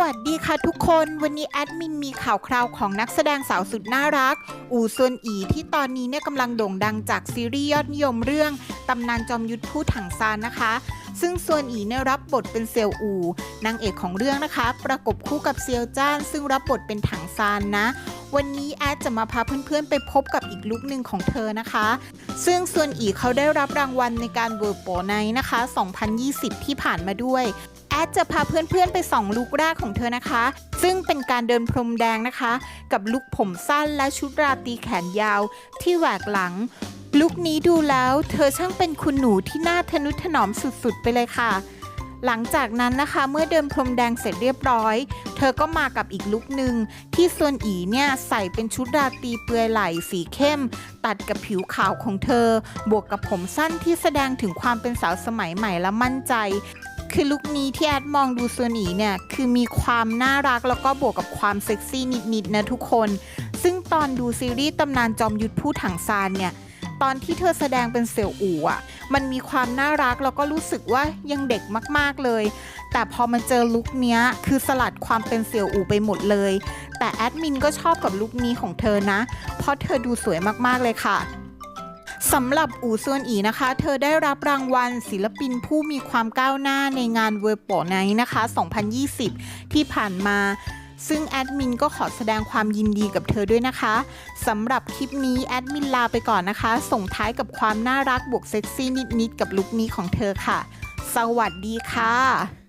วัสดีค่ะทุกคน วันนี้แอดมินมีข่าวคราวของนักแสดงสาวสุดน่ารัก อู่ซวนอีที่ตอนนี้เนี่ยกำลังโด่งดังจากซีรีส์ยอดนิยมเรื่อง ตำนานจอมยุทธผู้ถังซานนะคะ ซึ่งซวนอีเนี่ยรับบทเป็นเซียวอูนางเอกของเรื่องนะคะ ประกบคู่กับเซียวจ้าน ซึ่งรับบทเป็นถังซานนะ วันนี้แอดจะมาพาเพื่อนๆ ไปพบกับอีกลุคหนึ่งของเธอนะคะ ซึ่งซวนอีเขาได้รับรางวัลในการเวิร์โปไนนะคะ 2020 ที่ผ่านมาด้วยแอดจะพาเพื่อนๆไปส่องลุคแรกของเธอนะคะ ซึ่งเป็นการเดินพรมแดงนะคะ กับลุคผมสั้นและชุดราตรีแขนยาวที่แหวกหลัง ลุคนี้ดูแล้วเธอช่างเป็นคุณหนูที่น่าทนุถนอมสุดๆ ไปเลยค่ะ หลังจากนั้นนะคะเมื่อเดินพรมแดงเสร็จเรียบร้อย เธอก็มากับอีกลุคหนึ่งที่ซวนอีเนี่ยใส่เป็นชุดราตรีเปลือยไหล่สีเข้ม ตัดกับผิวขาวของเธอ บวกกับผมสั้นที่แสดงถึงความเป็นสาวสมัยใหม่และมั่นใจคือลุคนี้ที่แอดมองดูซวนอีเนี่ยคือมีความน่ารักแล้วก็บวกกับความเซ็กซี่นิดๆนะทุกคน ซึ่งตอนดูซีรีส์ตำนานจอมยุทธผู้ถังซานเนี่ย ตอนที่เธอแสดงเป็นเสี่ยวอู่อะ มันมีความน่ารักแล้วก็รู้สึกว่ายังเด็กมากๆเลย แต่พอมันเจอลุคเนี้ยคือสลัดความเป็นเสี่ยวอู่ไปหมดเลย แต่แอดมินก็ชอบกับลุคนี้ของเธอนะ เพราะเธอดูสวยมากๆเลยค่ะสำหรับอู่ซวนอีนะคะ เธอได้รับรางวัลศิลปินผู้มีความก้าวหน้าในงานเวอร์ปอไนนะคะ 2020 ที่ผ่านมา ซึ่งแอดมินก็ขอแสดงความยินดีกับเธอด้วยนะคะสำหรับคลิปนี้แอดมินลาไปก่อนนะคะ ส่งท้ายกับความน่ารักบวกเซ็กซี่นิดๆกับลุคนี้ของเธอค่ะ สวัสดีค่ะ